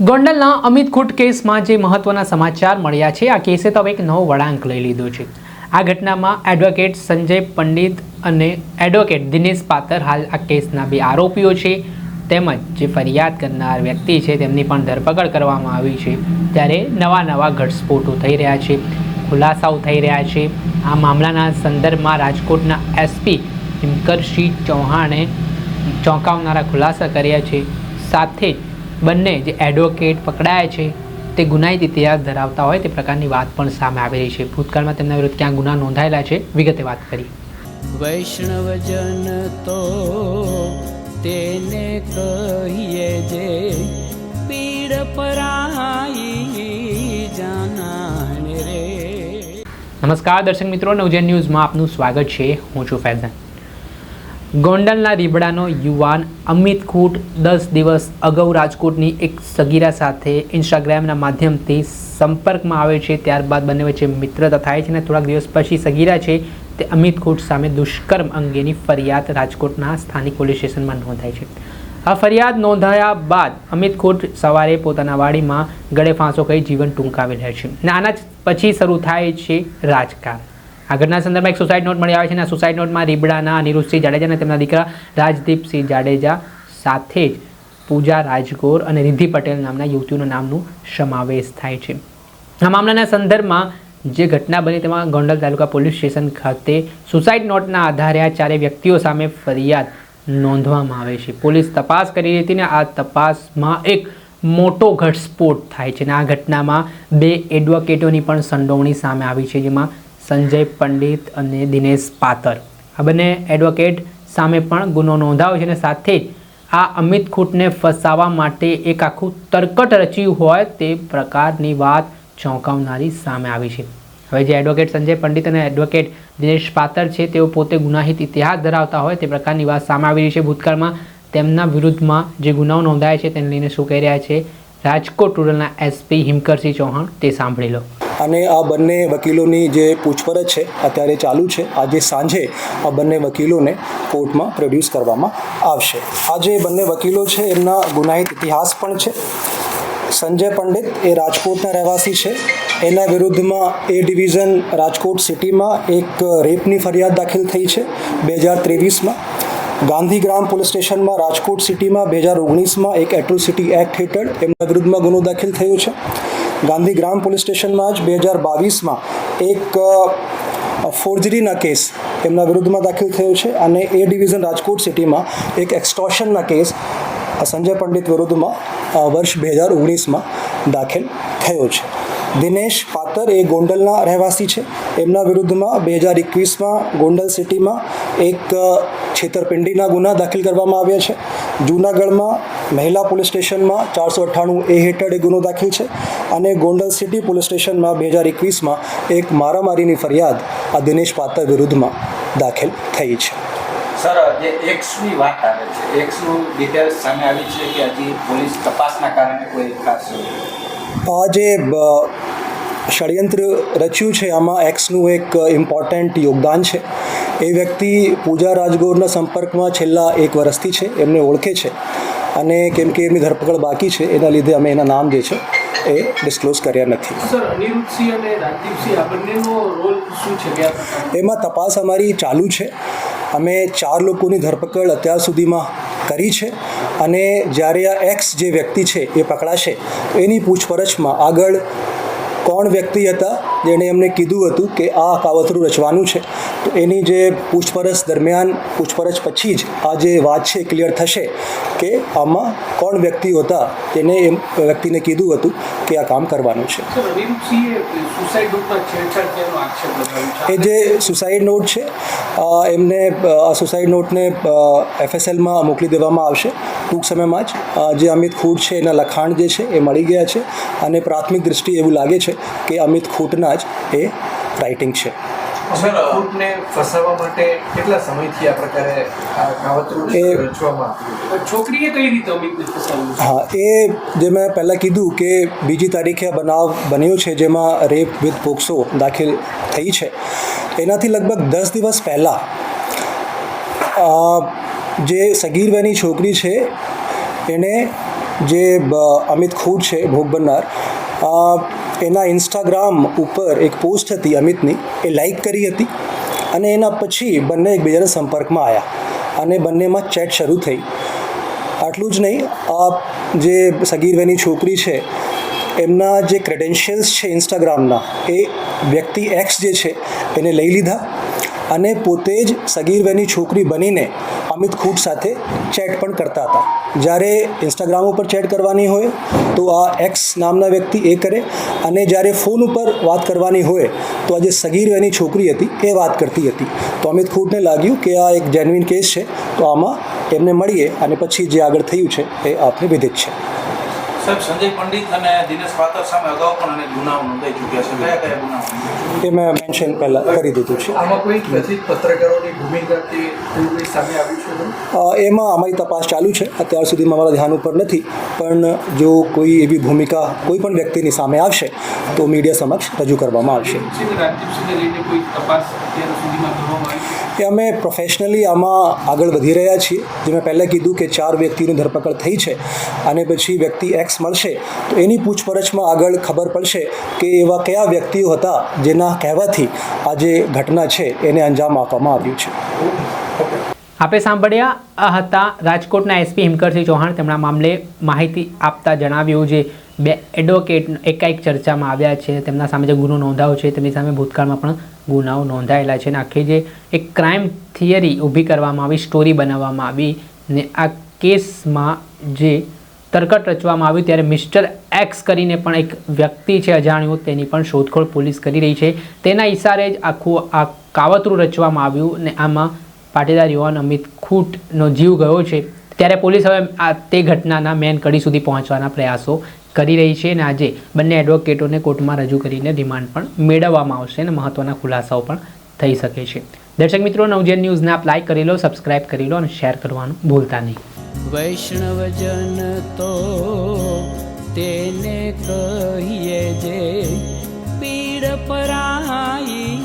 ગોંડલના અમિત કેસમાં જે મહત્વના સમાચાર મળ્યા છે, આ કેસે તો એક નવો વળાંક લઈ લીધો છે. આ ઘટનામાં એડવોકેટ સંજય પંડિત અને એડવોકેટ દિનેશ પાતર હાલ આ કેસના બે આરોપીઓ છે. તેમજ જે ફરિયાદ કરનાર વ્યક્તિ છે, તેમની પણ ધરપકડ કરવામાં આવી છે. ત્યારે નવા નવા ઘટસ્ફોટો થઈ રહ્યા છે, ખુલાસાઓ થઈ રહ્યા છે. આ મામલાના સંદર્ભમાં રાજકોટના એસપી હિમકરસિંહ ચૌહાણે ચોંકાવનારા ખુલાસા કર્યા છે. સાથે જ બંને જે એડવોકેટ પકડાયા છે તે ગુનાહિત ઇતિહાસ ધરાવતા હોય તે પ્રકારની વાત પણ સામે આવી રહી છે. ભૂતકાળમાં તેમના વિરુદ્ધ ક્યાં ગુના નોંધાયેલા છે વિગતે વાત કરી વૈષ્ણવજન તો તેને કહીએ જે પીડ પરાઈ જાનાને રે. નમસ્કાર દર્શક મિત્રો નવજન ન્યૂઝમાં આપનું સ્વાગત છે. હું છું ફૈઝન. ગોંડલના રીબડાનો યુવાન અમિત ખૂટ દસ દિવસ અગાઉ રાજકોટની એક સગીરા સાથે ઇન્સ્ટાગ્રામના માધ્યમથી સંપર્કમાં આવે છે. ત્યારબાદ બંને વચ્ચે મિત્રતા થાય છે અને થોડાક દિવસ પછી સગીરા છે. તે અમિત ખૂટ સામે દુષ્કર્મ અંગેની ફરિયાદ રાજકોટના સ્થાનિક પોલીસ સ્ટેશનમાં નોંધાય છે. આ ફરિયાદ નોંધાયા બાદ અમિત ખૂટ સવારે પોતાના વાડીમાં ગળે ફાંસો કહી જીવન ટૂંકાવી લે છે. અને આના પછી શરૂ થાય છે રાજકારણ. આ ઘટના સંદર્ભમાં એક સુસાઇડ નોટ મળી આવે છે અને સુસાઇડ નોટમાં રીબડાના અનિરુદ્ધસિંહ જાડેજા અને તેમના દીકરા રાજદીપસિંહ જાડેજા સાથે જ પૂજા રાજગોર અને રિદ્ધિ પટેલ નામના યુવતીઓના નામનું સમાવેશ થાય છે. આ મામલાના સંદર્ભમાં જે ઘટના બની તેમાં ગોંડલ તાલુકા પોલીસ સ્ટેશન ખાતે સુસાઇડ નોટના આધારે આ ચારે વ્યક્તિઓ સામે ફરિયાદ નોંધવામાં આવે છે. પોલીસ તપાસ કરી હતી ને આ તપાસમાં એક મોટો ઘટસ્ફોટ થાય છે અને આ ઘટનામાં બે એડવોકેટોની પણ સંડોવણી સામે આવી છે, જેમાં સંજય પંડિત અને દિનેશ પાતર. આ બંને એડવોકેટ સામે પણ ગુનો નોંધાયો છે અને સાથે જ આ અમિત ખૂટને ફસાવવા માટે એક આખું તરકટ રચ્યું હોય તે પ્રકારની વાત ચોંકાવનારી સામે આવી છે. હવે જે એડવોકેટ સંજય પંડિત અને એડવોકેટ દિનેશ પાતર છે, તેઓ પોતે ગુનાહિત ઇતિહાસ ધરાવતા હોય તે પ્રકારની વાત સામે આવી રહી છે. ભૂતકાળમાં તેમના વિરુદ્ધમાં જે ગુનાઓ નોંધાયા છે તેને લઈને શું કહી રહ્યા છે? રાજકોટ રૂરલના એસપી હિમકરસિંહ ચૌહાણ, તે સાંભળી લો. અને આ બંને વકીલોની જે પૂછપરછ છે, અત્યારે ચાલુ છે. આજે સાંજે આ બંને વકીલોને કોર્ટમાં પ્રોડ્યુસ કરવામાં આવશે. આ જે બંને વકીલો છે, એમના ગુનાહિત ઇતિહાસ પણ છે. સંજય પંડિત એ રાજકોટના રહેવાસી છે. એના વિરુદ્ધમાં એ ડિવિઝન રાજકોટ સિટીમાં એક રેપની ફરિયાદ દાખલ થઈ છે, બે હજાર ત્રેવીસમાં. ગાંધીગ્રામ પોલીસ સ્ટેશનમાં રાજકોટ સિટીમાં, બે હજાર ઓગણીસમાં એક એટ્રોસિટી એક્ટ હેઠળ એમના વિરુદ્ધમાં ગુનો દાખલ થયો છે. ગાંધીગ્રામ પોલીસ સ્ટેશનમાં જ બે હજાર બાવીસમાં એક ફોર્જરીના કેસ એમના વિરુદ્ધમાં દાખલ થયો છે અને એ ડિવિઝન રાજકોટ સિટીમાં એક એક્સ્ટોશનના કેસ સંજય પંડિત વિરુદ્ધમાં વર્ષ બે હજાર ઓગણીસમાં દાખલ થયો છે. દિનેશ પાતર એ ગોંડલના રહેવાસી છે. એમના વિરુદ્ધમાં બે હજાર એકવીસમાં ગોંડલ સિટીમાં એક છેતરપિંડીના ગુના દાખલ કરવામાં આવ્યા છે. જૂનાગઢમાં મહિલા પોલીસ સ્ટેશનમાં ચારસો અઠ્ઠાણું એ હેઠળ એ ગુનો દાખલ છે અને ગોંડલ સિટી પોલીસ સ્ટેશનમાં બે હજાર એકવીસમાં એક મારામારીની ફરિયાદ આ દિનેશ પાત્ર વિરુદ્ધમાં દાખલ થઈ છે. સર જે એક્સની વાત આવે છે એક્સનું ડિટેલ્સ સામે આવી છે કે હજી પોલીસ તપાસના કારણે કોઈ ખાસ આ જે ષડયંત્ર રચ્યું છે આમાં એક્સનું એક ઇમ્પોર્ટન્ટ યોગદાન છે. એ વ્યક્તિ પૂજા રાજગોરના સંપર્કમાં છેલ્લા એક વર્ષથી છે એમને ઓળખે છે અને કેમ કે એમની ધરપકડ બાકી છે એના લીધે અમે એના નામ જે છે એ ડિસ્ક્લોઝ કર્યા નથી. એમાં તપાસ અમારી ચાલુ છે. અમે ચાર લોકોની ધરપકડ અત્યાર સુધીમાં કરી છે અને જ્યારે આ એક્સ જે વ્યક્તિ છે એ પકડાશે એની પૂછપરછમાં આગળ કોણ વ્યક્તિ હતા જેણે એમને કીધું હતું કે આ કાવતરું રચવાનું છે. તો એની જે પૂછપરછ દરમિયાન પૂછપરછ પછી જ આ જે વાત છે ક્લિયર થશે કે આમાં કોણ વ્યક્તિ હતા તેને એમ વ્યક્તિને કીધું હતું કે આ કામ કરવાનું છે. એ જે સુસાઇડ નોટ છે એમને આ સુસાઇડ નોટને એફએસએલમાં મોકલી દેવામાં આવશે. ટૂંક સમયમાં જ જે અમિત ખૂટ છે એના લખાણ જે છે એ મળી ગયા છે અને પ્રાથમિક દ્રષ્ટિએ એવું લાગે છે કે અમિત ખૂટના જ એ રાઇટિંગ છે. ખૂટને ફસાવવા માટે કેટલા સમયથી આ પ્રકારે કાવતરું રચવામાં આવ્યું છોકરીએ કઈ રીતે અમિતને ફસાવ્યું? હા એ જે મેં પહેલાં કીધું કે બીજી તારીખે આ બનાવ બન્યો છે જેમાં રેપ વિથ પોક્સો દાખલ થઈ છે. એનાથી લગભગ દસ દિવસ પહેલાં જે સગીરવાની છોકરી છે એને જે અમિત ખૂટ છે ભોગ બનનાર એના ઇન્સ્ટાગ્રામ ઉપર એક પોસ્ટ હતી અમિતની, એ લાઈક કરી હતી અને એના પછી બંને એકબીજાના સંપર્કમાં આવ્યા અને બંનેમાં ચેટ શરૂ થઈ. આટલું જ નહીં આ જે સગીરભાઈની છોકરી છે, એમના જે ક્રેડેન્શિયલ્સ છે ઇન્સ્ટાગ્રામના એ વ્યક્તિ એક્સ જે છે, એને લઈ લીધા અને પોતે જ સગીરવેની છોકરી બનીને અમિત ખૂટ સાથે ચેટ પણ કરતા હતા. જ્યારે ઇન્સ્ટાગ્રામ ઉપર ચેટ કરવાની હોય, તો આ એક્સ નામના વ્યક્તિ એ કરે અને જ્યારે ફોન ઉપર વાત કરવાની હોય, તો આ જે સગીરવેની છોકરી હતી એ વાત કરતી હતી. તો અમિત ખૂટને લાગ્યું કે આ એક જેન્યુઇન કેસ છે, તો આમાં એમને મળીએ અને પછી જે આગળ થયું છે, એ આપને વિદિત છે. સાહેબ સંજય પંડિત અને દિનેશ પાત્ર સામે અગાઉ પણ અનેક ગુનાઓ નોંધાઈ ચૂક્યા છે. કયા કયા ગુનાઓ એ મેં મેન્શન પહેલાં કરી દીધું છે. આમાં કોઈ કથિત પત્રકારોની ભૂમિકા કે એવું સામે આવ્યું છે એમાં અમારી તપાસ ચાલુ છે. અત્યાર સુધીમાં અમારા ધ્યાન ઉપર નથી પણ જો કોઈ એવી ભૂમિકા કોઈ પણ વ્યક્તિની સામે આવશે તો મીડિયા સમક્ષ રજૂ કરવામાં આવશે. રાજદીપસિંહને રાજદીપસિંહને લઈને કોઈ તપાસ અત્યાર સુધીમાં કરવામાં આવી છે? કે અમે પ્રોફેશનલી આમાં આગળ વધી રહ્યા છીએ. જે મેં પહેલાં કીધું કે ચાર વ્યક્તિની ધરપકડ થઈ છે અને પછી વ્યક્તિ એક્સ મળશે, તો એની પૂછપરછમાં આગળ ખબર પડશે કે એવા કયા વ્યક્તિઓ હતા જેના કહેવાથી આ જે ઘટના છે, એને અંજામ આપવામાં આવ્યું છે. આપે સાંભળ્યા, આ હતા રાજકોટના એસપી હિમકરસિંહ ચૌહાણ. તેમના મામલે માહિતી આપતા જણાવ્યું જે બે એડવોકેટ એકાએક ચર્ચામાં આવ્યા છે. તેમના સામે જે ગુનો નોંધાયો છે, તેમની સામે ભૂતકાળમાં પણ ગુનાઓ નોંધાયેલા છે. અને આખી જે એક ક્રાઇમ થિયરી ઊભી કરવામાં આવી સ્ટોરી બનાવવામાં આવી ને આ કેસમાં જે તરકટ રચવામાં આવ્યું ત્યારે મિસ્ટર એક્સ કરીને પણ એક વ્યક્તિ છે અજાણ્યો, તેની પણ શોધખોળ પોલીસ કરી રહી છે. તેના ઇશારે જ આખું આ કાવતરું રચવામાં આવ્યું ને આમાં પાટીદાર યુવાન અમિત ખૂટનો જીવ ગયો છે. ત્યારે પોલીસ હવે આ તે ઘટનાના મેન કડી સુધી પહોંચવાના પ્રયાસો કરી રહી છે અને આજે બંને એડવોકેટોને કોર્ટમાં રજૂ કરીને રિમાન્ડ પણ મેળવવામાં આવશે અને મહત્ત્વના ખુલાસાઓ પણ થઈ શકે છે. દર્શક મિત્રો નવજેન ન્યૂઝને આપ લાઇક કરી લો સબસ્ક્રાઇબ કરી લો અને શેર કરવાનું ભૂલતા નહીં. વૈષ્ણવજન તો તેને કહીએ જે પીડ પરાઈ